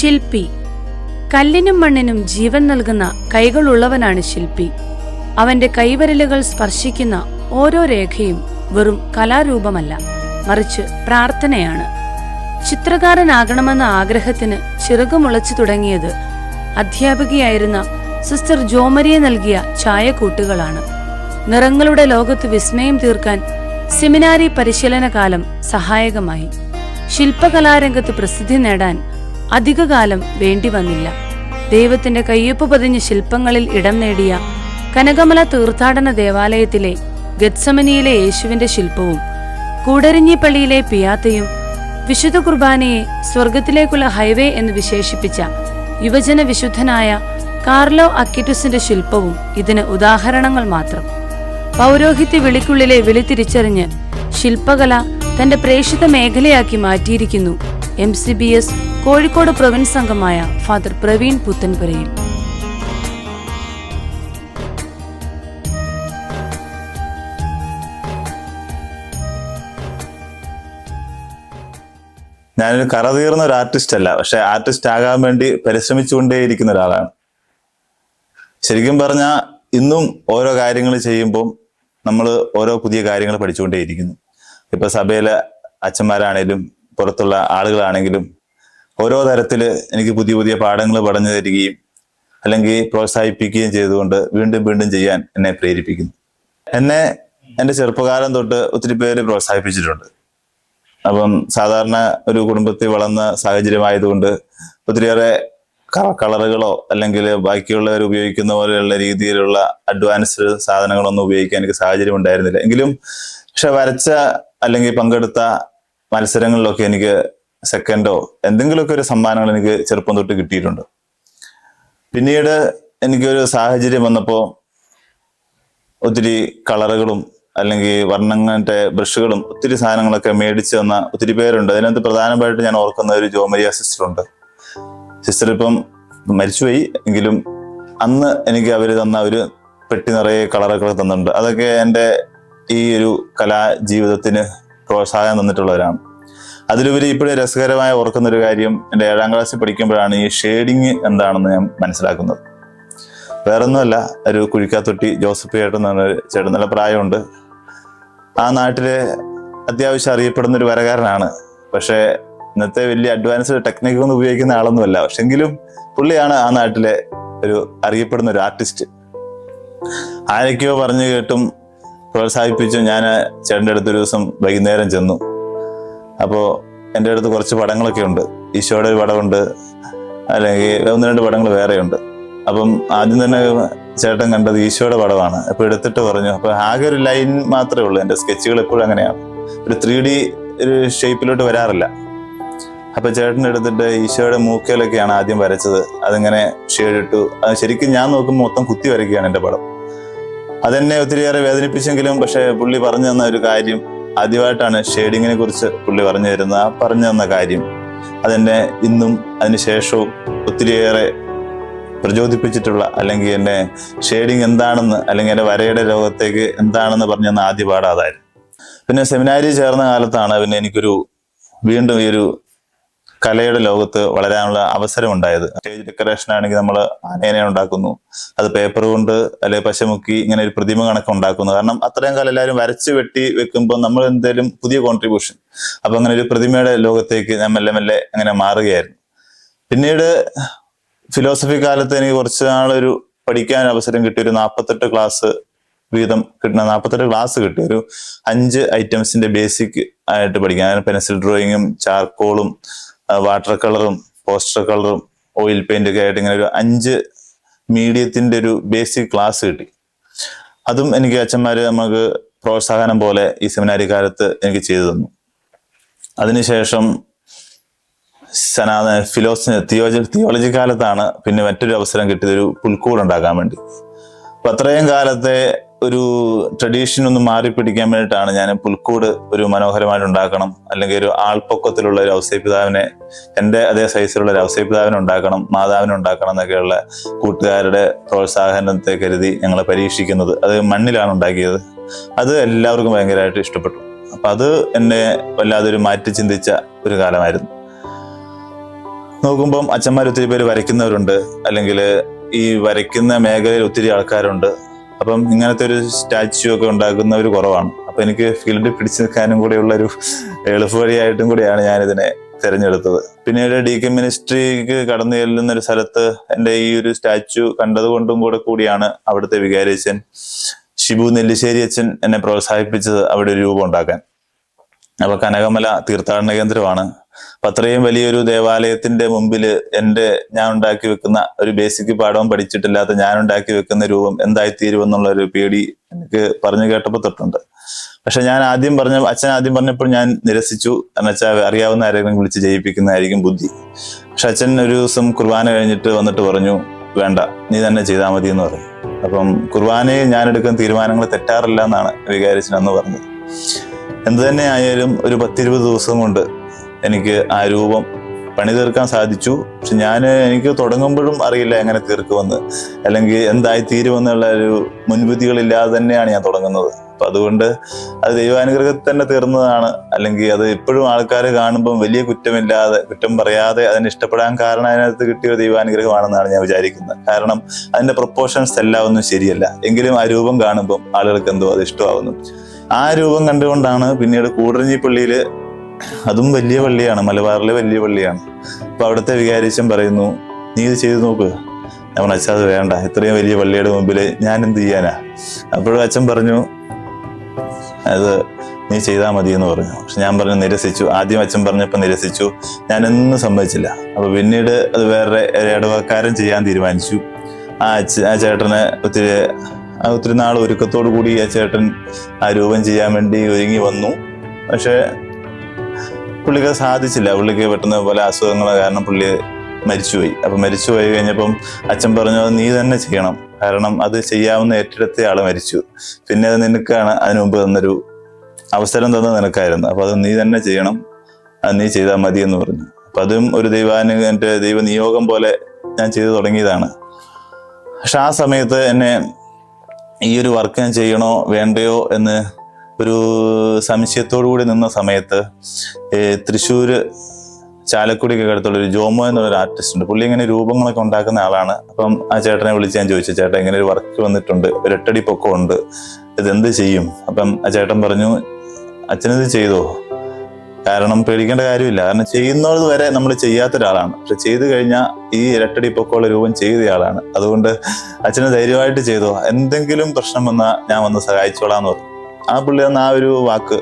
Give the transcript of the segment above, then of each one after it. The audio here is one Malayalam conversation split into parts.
ശില്പി. കല്ലിനും മണ്ണിനും ജീവൻ നൽകുന്ന കൈകളുള്ളവനാണ് ശില്പി. അവന്റെ കൈവരലുകൾ സ്പർശിക്കുന്ന ഓരോ രേഖയും വെറും കലാരൂപമല്ല മറിച്ച് പ്രാർത്ഥനയാണ്. ചിത്രകാരനാകണമെന്ന ആഗ്രഹത്തിന് ചിറകുമുളച്ചു തുടങ്ങിയത് അധ്യാപികയായിരുന്ന സിസ്റ്റർ ജോമരിയെ നൽകിയ ചായക്കൂട്ടുകളാണ് നിറങ്ങളുടെ ലോകത്ത് വിസ്മയം തീർക്കാൻ സെമിനാരി പരിശീലന കാലം സഹായകമായി. ശില്പകലാരംഗത്ത് പ്രസിദ്ധി നേടാൻ അധികകാലം വേണ്ടി വന്നില്ല ദൈവത്തിന്റെ കയ്യൊപ്പ് പതിഞ്ഞ ശില്പങ്ങളിൽ ഇടം നേടിയ കനകമല തീർത്ഥാടന ദേവാലയത്തിലെ ഗത്സമനിയിലെ യേശുവിന്റെ ശില്പവും കൂടരിഞ്ഞിപ്പള്ളിയിലെ പിയാത്തയും വിശുദ്ധ കുർബാനയെ സ്വർഗത്തിലേക്കുള്ള ഹൈവേ എന്ന് വിശേഷിപ്പിച്ച യുവജന വിശുദ്ധനായ കാർലോ അക്കിറ്റുസിന്റെ ശില്പവും ഇതിന് ഉദാഹരണങ്ങൾ മാത്രം. പൗരോഹിത്യ വിളിക്കുള്ളിലെ വിളി തിരിച്ചറിഞ്ഞ് ശില്പകല തന്റെ പ്രേക്ഷിത മേഖലയാക്കി മാറ്റിയിരിക്കുന്നു. M C B S Kozhikode province അംഗമായ ഫാദർ പ്രവീൺ പുത്തൻപുരയിൽ. ഞാനൊരു കറതീർന്ന ഒരു ആർട്ടിസ്റ്റ് അല്ല പക്ഷെ ആർട്ടിസ്റ്റ് ആകാൻ വേണ്ടി പരിശ്രമിച്ചുകൊണ്ടേയിരിക്കുന്ന ഒരാളാണ്. ശരിക്കും പറഞ്ഞാൽ ഇന്നും ഓരോ കാര്യങ്ങൾ ചെയ്യുമ്പോൾ നമ്മൾ ഓരോ പുതിയ കാര്യങ്ങൾ പഠിച്ചുകൊണ്ടേയിരിക്കുന്നു. ഇപ്പൊ സഭയിലെ അച്ഛന്മാരാണേലും പുറത്തുള്ള ആളുകളാണെങ്കിലും ഓരോ തരത്തിൽ എനിക്ക് പുതിയ പുതിയ പാഠങ്ങൾ പറഞ്ഞു തരികയും അല്ലെങ്കിൽ പ്രോത്സാഹിപ്പിക്കുകയും ചെയ്തുകൊണ്ട് വീണ്ടും വീണ്ടും ചെയ്യാൻ എന്നെ പ്രേരിപ്പിക്കുന്നു. എന്നെ എന്റെ ചെറുപ്പകാലം തൊട്ട് ഒത്തിരി പേര് പ്രോത്സാഹിപ്പിച്ചിട്ടുണ്ട്. അപ്പം സാധാരണ ഒരു കുടുംബത്തിൽ വളർന്ന സാഹചര്യമായതുകൊണ്ട് ഒത്തിരിയേറെ കളറുകളോ അല്ലെങ്കിൽ ബാക്കിയുള്ളവർ ഉപയോഗിക്കുന്ന പോലെയുള്ള രീതിയിലുള്ള അഡ്വാൻസ്ഡ് സാധനങ്ങളൊന്നും ഉപയോഗിക്കാൻ എനിക്ക് സാഹചര്യം ഉണ്ടായിരുന്നില്ല എങ്കിലും പക്ഷെ വരച്ച അല്ലെങ്കിൽ പങ്കെടുത്ത മത്സരങ്ങളിലൊക്കെ എനിക്ക് സെക്കൻഡോ എന്തെങ്കിലുമൊക്കെ ഒരു സമ്മാനങ്ങൾ എനിക്ക് ചെറുപ്പം തൊട്ട് കിട്ടിയിട്ടുണ്ട്. പിന്നീട് എനിക്കൊരു സാഹചര്യം വന്നപ്പോൾ ഒത്തിരി കളറുകളും അല്ലെങ്കിൽ വർണങ്ങളുടെ ബ്രഷുകളും ഒത്തിരി സാധനങ്ങളൊക്കെ മേടിച്ച് തന്ന ഒത്തിരി പേരുണ്ട്. അതിനകത്ത് പ്രധാനമായിട്ട് ഞാൻ ഓർക്കുന്ന ഒരു ജോമരിയ സിസ്റ്റർ ഉണ്ട്. സിസ്റ്റർ ഇപ്പം മരിച്ചുപോയി. എങ്കിലും അന്ന് എനിക്ക് അവർ തന്ന ഒരു പെട്ടി നിറയെ കളറൊക്കെ തന്നിട്ടുണ്ട്. അതൊക്കെ എന്റെ ഈ ഒരു കലാ ജീവിതത്തിന് പ്രോത്സാഹനം തന്നിട്ടുള്ളവരാണ്. അതിലുപരി ഇപ്പോഴും രസകരമായി ഓർക്കുന്ന ഒരു കാര്യം എന്റെ ഏഴാം ക്ലാസ്സിൽ പഠിക്കുമ്പോഴാണ് ഈ ഷെയ്ഡിങ് എന്താണെന്ന് ഞാൻ മനസ്സിലാക്കുന്നത്. വേറൊന്നുമല്ല ഒരു കുഴിക്കാത്തൊട്ടി ജോസഫ് ചേട്ടൻ എന്ന് ചേട്ടൻ നല്ല പ്രായമുണ്ട്. ആ നാട്ടിലെ അത്യാവശ്യം അറിയപ്പെടുന്ന ഒരു വരകാരനാണ് പക്ഷേ ഇന്നത്തെ വലിയ അഡ്വാൻസ്ഡ് ടെക്നിക്കൊന്നും ഉപയോഗിക്കുന്ന ആളൊന്നുമല്ല. പക്ഷെങ്കിലും പുള്ളിയാണ് ആ നാട്ടിലെ ഒരു അറിയപ്പെടുന്ന ഒരു ആർട്ടിസ്റ്റ് ആരൊക്കെയോ പറഞ്ഞു കേട്ടും പ്രോത്സാഹിപ്പിച്ചും ഞാൻ ചേട്ടന്റെ അടുത്തൊരു ദിവസം വൈകുന്നേരം ചെന്നു. അപ്പോൾ എന്റെ അടുത്ത് കുറച്ച് പടങ്ങളൊക്കെ ഉണ്ട്. ഈശോയുടെ ഒരു പടമുണ്ട്. അല്ലെങ്കിൽ ഒന്ന് രണ്ട് പടങ്ങൾ വേറെയുണ്ട്. അപ്പം ആദ്യം തന്നെ ചേട്ടൻ കണ്ടത് ഈശോയുടെ പടമാണ്. അപ്പോൾ എടുത്തിട്ട് പറഞ്ഞു. അപ്പോൾ ആകെ ഒരു ലൈൻ മാത്രമേ ഉള്ളൂ. എന്റെ സ്കെച്ചുകൾ എപ്പോഴും അങ്ങനെയാണ്. ഒരു ത്രീ ഡി ഒരു ഷേപ്പിലോട്ട് വരാറില്ല. അപ്പോൾ ചേട്ടൻ എടുത്തിട്ട് ഈശോയുടെ മൂക്കയിലൊക്കെയാണ് ആദ്യം വരച്ചത്. അതിങ്ങനെ ഷെയ്ഡ് ഇട്ടു അത് ശരിക്കും ഞാൻ നോക്കുമ്പോൾ മൊത്തം കുത്തി വരയ്ക്കുകയാണ് എന്റെ പടം. അതെന്നെ ഒത്തിരിയേറെ വേദനിപ്പിച്ചെങ്കിലും പക്ഷേ പുള്ളി പറഞ്ഞു തന്ന ഒരു കാര്യം ആദ്യമായിട്ടാണ് ഷെയ്ഡിങ്ങിനെ കുറിച്ച് പുള്ളി പറഞ്ഞു തരുന്നത്. ആ പറഞ്ഞു തന്ന കാര്യം അതെന്നെ ഇന്നും അതിനുശേഷവും ഒത്തിരിയേറെ പ്രചോദിപ്പിച്ചിട്ടുള്ള അല്ലെങ്കിൽ എന്നെ ഷെയ്ഡിങ് എന്താണെന്ന് അല്ലെങ്കിൽ എന്റെ വരയുടെ ലോകത്തേക്ക് എന്താണെന്ന് പറഞ്ഞു തന്ന ആദ്യ പാഠം അതായിരുന്നു. പിന്നെ സെമിനാരി ചേർന്ന കാലത്താണ് പിന്നെ എനിക്കൊരു വീണ്ടും ഈ ഒരു കലയുടെ ലോകത്ത് വളരാനുള്ള അവസരം ഉണ്ടായത് സ്റ്റേജ് ഡെക്കറേഷൻ ആണെങ്കിൽ നമ്മൾ ആനേനെ ഉണ്ടാക്കുന്നു. അത് പേപ്പർ കൊണ്ട് അല്ലെങ്കിൽ പശമുക്കി ഇങ്ങനെ ഒരു പ്രതിമ കണക്ക് ഉണ്ടാക്കുന്നു. കാരണം അത്രയും കാലം എല്ലാവരും വരച്ച് വെട്ടി വെക്കുമ്പോൾ നമ്മൾ എന്തെങ്കിലും പുതിയ കോൺട്രിബ്യൂഷൻ അപ്പൊ അങ്ങനെ ഒരു പ്രതിമയുടെ ലോകത്തേക്ക് ഞാൻ മെല്ലെ മെല്ലെ അങ്ങനെ മാറുകയായിരുന്നു. പിന്നീട് ഫിലോസഫി കാലത്ത് എനിക്ക് കുറച്ച് നാളൊരു പഠിക്കാൻ അവസരം കിട്ടിയ ഒരു നാൽപ്പത്തെട്ട് ക്ലാസ് വീതം കിട്ടുന്ന നാൽപ്പത്തെട്ട് ക്ലാസ് കിട്ടി. ഒരു അഞ്ച് ഐറ്റംസിന്റെ ബേസിക് ആയിട്ട് പഠിക്കാൻ. പെൻസിൽ ഡ്രോയിങ്ങും ചാർക്കോളും വാട്ടർ കളറും പോസ്റ്റർ കളറും ഓയിൽ പെയിന്റ് ഒക്കെ ആയിട്ട് ഇങ്ങനെ ഒരു അഞ്ച് മീഡിയത്തിന്റെ ഒരു ബേസിക് ക്ലാസ് കിട്ടി. അതും എനിക്ക് അച്ഛന്മാര് നമുക്ക് പ്രോത്സാഹനം പോലെ ഈ സെമിനാരി കാലത്ത് എനിക്ക് ചെയ്തു തന്നു. അതിനുശേഷം സനാതന ഫിലോസഫി തിയോളജി തിയോളജി കാലത്താണ് പിന്നെ മറ്റൊരു അവസരം കിട്ടിയത് ഒരു പുൽക്കൂട് ഉണ്ടാക്കാൻ വേണ്ടി. അപ്പൊ അത്രയും കാലത്തെ ഒരു ട്രഡീഷൻ ഒന്ന് മാറി പിടിക്കാൻ വേണ്ടിയിട്ടാണ് ഞാൻ പുൽക്കൂട് ഒരു മനോഹരമായിട്ട് ഉണ്ടാക്കണം. അല്ലെങ്കിൽ ഒരു ആൾപ്പൊക്കത്തിലുള്ള ഒരു ഔസേപിതാവിനെ എന്റെ അതേ സൈസിലുള്ള ഒരു ഔസേപിതാവിനെ ഉണ്ടാക്കണം മാതാവിനെ ഉണ്ടാക്കണം എന്നൊക്കെയുള്ള കൂട്ടുകാരുടെ പ്രോത്സാഹനത്തെ കരുതി ഞങ്ങൾ പരീക്ഷിക്കുന്നത്. അത് മണ്ണിലാണ് ഉണ്ടാക്കിയത്. അത് എല്ലാവർക്കും ഭയങ്കരമായിട്ട് ഇഷ്ടപ്പെട്ടു. അപ്പം അത് എന്നെ വല്ലാതെ ഒരു മാറ്റി ചിന്തിച്ച ഒരു കാലമായിരുന്നു. നോക്കുമ്പം അച്ഛന്മാർ ഒത്തിരി പേര് വരയ്ക്കുന്നവരുണ്ട്. അല്ലെങ്കിൽ ഈ വരയ്ക്കുന്ന മേഖലയിൽ ഒത്തിരി ആൾക്കാരുണ്ട്. അപ്പം ഇങ്ങനത്തെ ഒരു സ്റ്റാച്യു ഒക്കെ ഉണ്ടാക്കുന്നവർ കുറവാണ്. അപ്പൊ എനിക്ക് ഫീൽഡിൽ പിടിച്ചു നിൽക്കാനും കൂടെയുള്ള ഒരു എളുപ്പവഴിയായിട്ടും കൂടിയാണ് ഞാനിതിനെ തിരഞ്ഞെടുത്തത്. പിന്നീട് ഡി കെ മിനിസ്ട്രിക്ക് കടന്നു ചെല്ലുന്ന ഒരു സ്ഥലത്ത് എന്റെ ഈ ഒരു സ്റ്റാച്യു കണ്ടതുകൊണ്ടും കൂടെ കൂടിയാണ് അവിടുത്തെ വികാരിയച്ഛൻ ഷിബു നെല്ലിശ്ശേരി അച്ഛൻ എന്നെ പ്രോത്സാഹിപ്പിച്ചത് അവിടെ ഒരു രൂപം ഉണ്ടാക്കാൻ. അപ്പൊ കനകമല തീർത്ഥാടന കേന്ദ്രമാണ്. അപ്പൊ അത്രയും വലിയൊരു ദേവാലയത്തിന്റെ മുമ്പിൽ എന്റെ ഞാൻ ഉണ്ടാക്കി വെക്കുന്ന ഒരു ബേസിക് പാഠവും പഠിച്ചിട്ടില്ലാത്ത ഞാൻ ഉണ്ടാക്കി വെക്കുന്ന രൂപം എന്തായി എന്തായിത്തീരുമെന്നുള്ള ഒരു പേടി എനിക്ക് പറഞ്ഞു കേട്ടപ്പോൾ തൊട്ടുണ്ട്. പക്ഷെ ഞാൻ ആദ്യം പറഞ്ഞ അച്ഛൻ ആദ്യം പറഞ്ഞപ്പോൾ ഞാൻ നിരസിച്ചു. എന്നുവെച്ചാൽ അറിയാവുന്ന ആരെങ്കിലും വിളിച്ച് ജയിപ്പിക്കുന്നതായിരിക്കും ബുദ്ധി. പക്ഷെ അച്ഛൻ ഒരു ദിവസം കുർബാന കഴിഞ്ഞിട്ട് വന്നിട്ട് പറഞ്ഞു വേണ്ട നീ തന്നെ ചെയ്താൽ മതി എന്ന് പറഞ്ഞു. അപ്പം കുർബാനയിൽ ഞാൻ എടുക്കുന്ന തീരുമാനങ്ങൾ തെറ്റാറില്ല എന്നാണ് വികാരിച്ചൻ അന്ന് പറഞ്ഞത്. എന്ത് തന്നെ ആയാലും ഒരു പത്തിരുപത് ദിവസം കൊണ്ട് എനിക്ക് ആ രൂപം പണി തീർക്കാൻ സാധിച്ചു. പക്ഷെ ഞാൻ എനിക്ക് തുടങ്ങുമ്പോഴും അറിയില്ല എങ്ങനെ തീർക്കുമെന്ന്. അല്ലെങ്കിൽ എന്തായി തീരുമെന്നുള്ള ഒരു മുൻവിധികളില്ലാതെ തന്നെയാണ് ഞാൻ തുടങ്ങുന്നത്. അപ്പം അതുകൊണ്ട് അത് ദൈവാനുഗ്രഹത്തിൽ തന്നെ തീർന്നതാണ്. അല്ലെങ്കിൽ അത് ഇപ്പോഴും ആൾക്കാർ കാണുമ്പം വലിയ കുറ്റമില്ലാതെ കുറ്റം പറയാതെ അതിന് ഇഷ്ടപ്പെടാൻ കാരണം അതിനകത്ത് കിട്ടിയ ദൈവാനുഗ്രഹമാണെന്നാണ് ഞാൻ വിചാരിക്കുന്നത്. കാരണം അതിന്റെ പ്രൊപ്പോർഷൻസ് എല്ലാം ഒന്നും ശരിയല്ല. എങ്കിലും ആ രൂപം കാണുമ്പം ആളുകൾക്ക് എന്തോ അത് ഇഷ്ടമാവുന്നു. ആ രൂപം കണ്ടുകൊണ്ടാണ് പിന്നീട് കൂടരഞ്ഞി പള്ളിയിൽ അതും വലിയ പള്ളിയാണ് മലബാറിലെ വലിയ പള്ളിയാണ്. അപ്പോൾ അവിടുത്തെ വികാരിച്ചൻ പറയുന്നു നീ ഇത് ചെയ്തു നോക്ക്. ഞാൻ പറഞ്ഞു അച്ഛാ അത് വേണ്ട. ഇത്രയും വലിയ പള്ളിയുടെ മുമ്പിൽ ഞാൻ എന്ത് ചെയ്യാനാ? അപ്പോഴും അച്ഛൻ പറഞ്ഞു അത് നീ ചെയ്താൽ മതി എന്ന് പറഞ്ഞു. പക്ഷെ ഞാൻ പറഞ്ഞു നിരസിച്ചു. ആദ്യം അച്ഛൻ പറഞ്ഞപ്പോൾ നിരസിച്ചു. ഞാനൊന്നും സമ്മതിച്ചില്ല. അപ്പോൾ പിന്നീട് അത് വേറെ ഇടവക്കാരൻ ചെയ്യാൻ തീരുമാനിച്ചു. ആ അച്ഛ ആ ചേട്ടന് ഒത്തിരി ഒത്തിരി നാൾ ഒരുക്കത്തോടു കൂടി ആ ചേട്ടൻ ആ രൂപം ചെയ്യാൻ വേണ്ടി ഒരുങ്ങി വന്നു. പക്ഷെ പുള്ളിക്ക് സാധിച്ചില്ല. പുള്ളിക്ക് പെട്ടെന്ന് പല അസുഖങ്ങൾ കാരണം പുള്ളി മരിച്ചുപോയി. അപ്പം മരിച്ചുപോയി കഴിഞ്ഞപ്പം അച്ഛൻ പറഞ്ഞു "അത് നീ തന്നെ ചെയ്യണം. കാരണം അത് ചെയ്യാവുന്ന ഏറ്റെടുത്ത ആൾ മരിച്ചു. പിന്നെ അത് നിനക്കാണ് അതിനു മുമ്പ് തന്നൊരു അവസരം തന്ന നിനക്കായിരുന്നു. അപ്പം അത് നീ തന്നെ ചെയ്യണം. അത് നീ ചെയ്താൽ മതി എന്ന് പറഞ്ഞു. അപ്പം അതും ഒരു ദൈവാനു എന്റെ ദൈവ നിയോഗം പോലെ ഞാൻ ചെയ്തു തുടങ്ങിയതാണ്. പക്ഷെ ആ സമയത്ത് എന്നെ ഈ ഒരു വർക്ക് ഞാൻ ചെയ്യണോ വേണ്ടയോ എന്ന് ഒരു സംശയത്തോടു കൂടി നിന്ന സമയത്ത് തൃശ്ശൂർ തൃശ്ശൂര് ചാലക്കുടിക്ക് അടുത്തുള്ള ഒരു ജോമോ എന്നുള്ളൊരു ആർട്ടിസ്റ്റ് ഉണ്ട്. പുള്ളി ഇങ്ങനെ രൂപങ്ങളൊക്കെ ഉണ്ടാക്കുന്ന ആളാണ്. അപ്പം ആ ചേട്ടനെ വിളിച്ച് ഞാൻ ചോദിച്ചു ചേട്ടാ ഇങ്ങനെ ഒരു വർക്ക് വന്നിട്ടുണ്ട് ഒരു എട്ടടി പൊക്കം ഉണ്ട് ഇതെന്ത് ചെയ്യും? അപ്പം ആ ചേട്ടൻ പറഞ്ഞു അച്ഛനിത് ചെയ്തോ? കാരണം പേടിക്കേണ്ട കാര്യമില്ല. കാരണം ചെയ്യുന്നത് വരെ നമ്മൾ ചെയ്യാത്ത ഒരാളാണ് പക്ഷെ ചെയ്തു കഴിഞ്ഞാൽ ഈ ഇരട്ടടി പൊക്കമുള്ള രൂപം ചെയ്തയാളാണ് അതുകൊണ്ട് അച്ഛന് ധൈര്യമായിട്ട് ചെയ്തോ? എന്തെങ്കിലും പ്രശ്നം വന്നാൽ ഞാൻ വന്ന് സഹായിച്ചോളാന്ന് പറഞ്ഞു. ആ പുള്ളി തന്ന ആ ഒരു വാക്ക്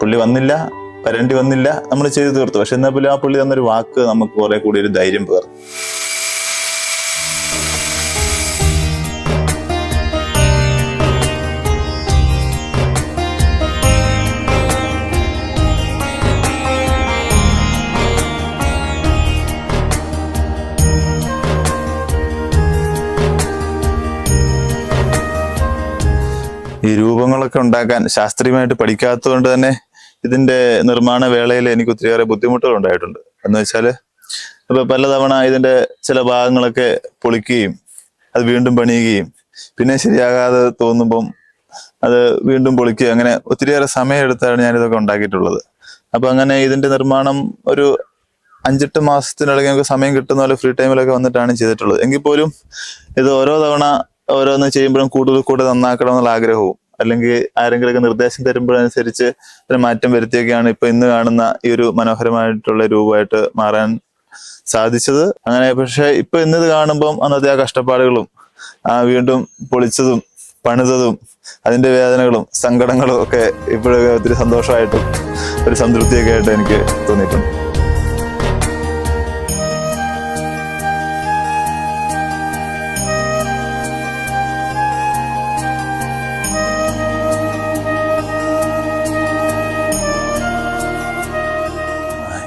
പുള്ളി വന്നില്ല വരേണ്ടി വന്നില്ല നമ്മൾ ചെയ്തു തീർത്തു. പക്ഷെ എന്നാൽ പോലും ആ പുള്ളി തന്നൊരു വാക്ക് നമുക്ക് കുറെ കൂടി ഒരു ധൈര്യം പകർന്നു. രൂപങ്ങളൊക്കെ ഉണ്ടാക്കാൻ ശാസ്ത്രീയമായിട്ട് പഠിക്കാത്തതുകൊണ്ട് തന്നെ ഇതിന്റെ നിർമ്മാണ വേളയിൽ എനിക്ക് ഒത്തിരിയേറെ ബുദ്ധിമുട്ടുകൾ ഉണ്ടായിട്ടുണ്ട്. എന്ന് വെച്ചാൽ ഇപ്പൊ പലതവണ ഇതിന്റെ ചില ഭാഗങ്ങളൊക്കെ പൊളിക്കുകയും അത് വീണ്ടും പണിയുകയും പിന്നെ ശരിയാകാതെ തോന്നുമ്പം അത് വീണ്ടും പൊളിക്കുകയും അങ്ങനെ ഒത്തിരിയേറെ സമയം എടുത്താണ് ഞാൻ ഇതൊക്കെ ഉണ്ടാക്കിയിട്ടുള്ളത്. അപ്പൊ അങ്ങനെ ഇതിന്റെ നിർമ്മാണം ഒരു അഞ്ചെട്ട് മാസത്തിനിടയ്ക്ക് നമുക്ക് സമയം കിട്ടുന്ന പോലെ ഫ്രീ ടൈമിലൊക്കെ വന്നിട്ടാണ് ചെയ്തിട്ടുള്ളത്. എങ്കിൽ പോലും ഇത് ഓരോ തവണ ഓരോന്ന് ചെയ്യുമ്പോഴും കൂടുതൽ കൂടുതൽ നന്നാക്കണം എന്നുള്ള ആഗ്രഹവും അല്ലെങ്കിൽ ആരെങ്കിലുമൊക്കെ നിർദ്ദേശം തരുമ്പോഴനുസരിച്ച് ഒരു മാറ്റം വരുത്തിയൊക്കെയാണ് ഇപ്പൊ ഇന്ന് കാണുന്ന ഈ ഒരു മനോഹരമായിട്ടുള്ള രൂപമായിട്ട് മാറാൻ സാധിച്ചത്. അങ്ങനെ പക്ഷെ ഇപ്പൊ ഇന്നത് കാണുമ്പം അന്നത്തെ ആ കഷ്ടപ്പാടുകളും ആ വീണ്ടും പൊളിച്ചതും പണിതതും അതിന്റെ വേദനകളും സങ്കടങ്ങളും ഒക്കെ ഇപ്പോഴൊക്കെ ഒത്തിരി സന്തോഷമായിട്ടും ഒരു സംതൃപ്തിയൊക്കെ ആയിട്ട് എനിക്ക് തോന്നിയിട്ടുണ്ട്.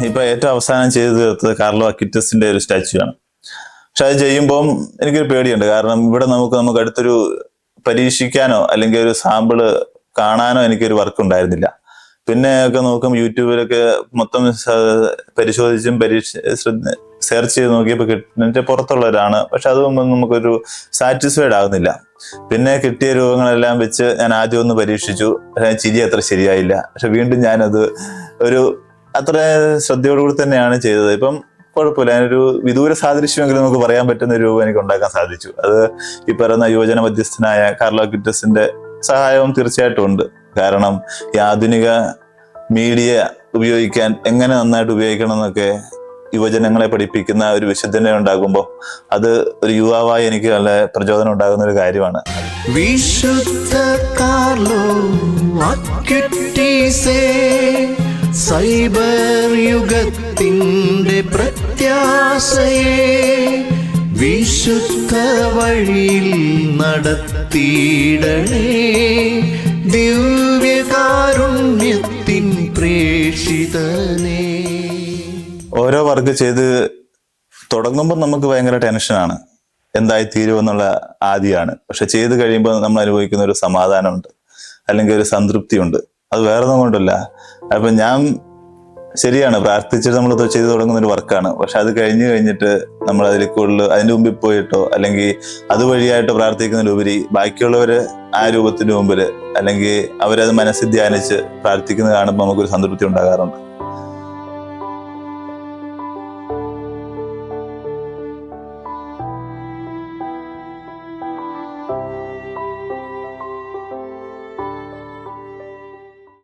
ഇപ്പൊ ഏറ്റവും അവസാനം ചെയ്തു തീർത്തത് കാർലോ അക്യൂറ്റസിന്റെ ഒരു സ്റ്റാച്യു ആണ്. പക്ഷെ അത് ചെയ്യുമ്പോൾ എനിക്കൊരു പേടിയുണ്ട്. കാരണം ഇവിടെ നമുക്ക് നമുക്ക് അടുത്തൊരു പരീക്ഷിക്കാനോ അല്ലെങ്കിൽ ഒരു സാമ്പിൾ കാണാനോ എനിക്കൊരു വർക്ക് ഉണ്ടായിരുന്നില്ല. പിന്നെ ഒക്കെ നോക്കും യൂട്യൂബിലൊക്കെ മൊത്തം പരിശോധിച്ചും പരീക്ഷ സെർച്ച് ചെയ്ത് നോക്കിയപ്പോൾ കിട്ടുന്നതിന്റെ പുറത്തുള്ളവരാണ് പക്ഷെ അതൊന്നും നമുക്കൊരു സാറ്റിസ്ഫൈഡ് ആകുന്നില്ല പിന്നെ കിട്ടിയ രൂപങ്ങളെല്ലാം വെച്ച് ഞാൻ ആദ്യം ഒന്ന് പരീക്ഷിച്ചു. പക്ഷെ ചിരി അത്ര ശരിയായില്ല. പക്ഷെ വീണ്ടും ഞാനത് ഒരു അത്ര ശ്രദ്ധയോടുകൂടി തന്നെയാണ് ചെയ്തത്. ഇപ്പം കുഴപ്പമില്ല. അതിനൊരു വിദൂര സാദൃശ്യമെങ്കിലും നമുക്ക് പറയാൻ പറ്റുന്ന ഒരു രൂപം എനിക്ക് ഉണ്ടാക്കാൻ സാധിച്ചു. അത് ഈ പറയുന്ന യുവജന മധ്യസ്ഥനായ കാർലോ ക്വിറ്റസിന്റെ സഹായവും തീർച്ചയായിട്ടും ഉണ്ട്. കാരണം ഈ ആധുനിക മീഡിയ ഉപയോഗിക്കാൻ എങ്ങനെ നന്നായിട്ട് ഉപയോഗിക്കണം എന്നൊക്കെ യുവജനങ്ങളെ പഠിപ്പിക്കുന്ന ഒരു വിശുദ്ധനെ ഉണ്ടാകുമ്പോൾ അത് ഒരു യുവാവായി എനിക്ക് നല്ല പ്രചോദനം ഉണ്ടാകുന്ന ഒരു കാര്യമാണ്. വിശുദ്ധ കാർലോ സൈബർ യുഗത്തിന്റെ പ്രത്യാശയെ വിശുദ്ധ വഴിയിൽ നടത്തിയിടണേ. ദിവ്യകാരുണ്യത്തിൻ പ്രേക്ഷിതനേ. ഓരോ വർക്ക് ചെയ്ത് തുടങ്ങുമ്പോൾ നമുക്ക് ഭയങ്കര ടെൻഷനാണ്. എന്തായി തീരുമെന്നുള്ള ആദ്യമാണ് പക്ഷെ ചെയ്ത് കഴിയുമ്പോൾ നമ്മൾ അനുഭവിക്കുന്ന ഒരു സമാധാനമുണ്ട്. അല്ലെങ്കിൽ ഒരു സംതൃപ്തിയുണ്ട്. അത് വേറെ ഒന്നും കൊണ്ടല്ല. അപ്പൊ ഞാൻ ശരിയാണ് പ്രാർത്ഥിച്ചിട്ട് നമ്മൾ ചെയ്തു തുടങ്ങുന്ന ഒരു വർക്കാണ്. പക്ഷെ അത് കഴിഞ്ഞു കഴിഞ്ഞിട്ട് നമ്മൾ അതിൽ കൂടുതൽ അതിന്റെ മുമ്പിൽ പോയിട്ടോ അല്ലെങ്കിൽ അതുവഴിയായിട്ട് പ്രാർത്ഥിക്കുന്നതിലുപരി ബാക്കിയുള്ളവര് ആ രൂപത്തിന് മുമ്പിൽ അല്ലെങ്കിൽ അവരത് മനസ്സിൽ ധ്യാനിച്ച് പ്രാർത്ഥിക്കുന്നത് കാണുമ്പോൾ നമുക്കൊരു സംതൃപ്തി ഉണ്ടാകാറുണ്ട്.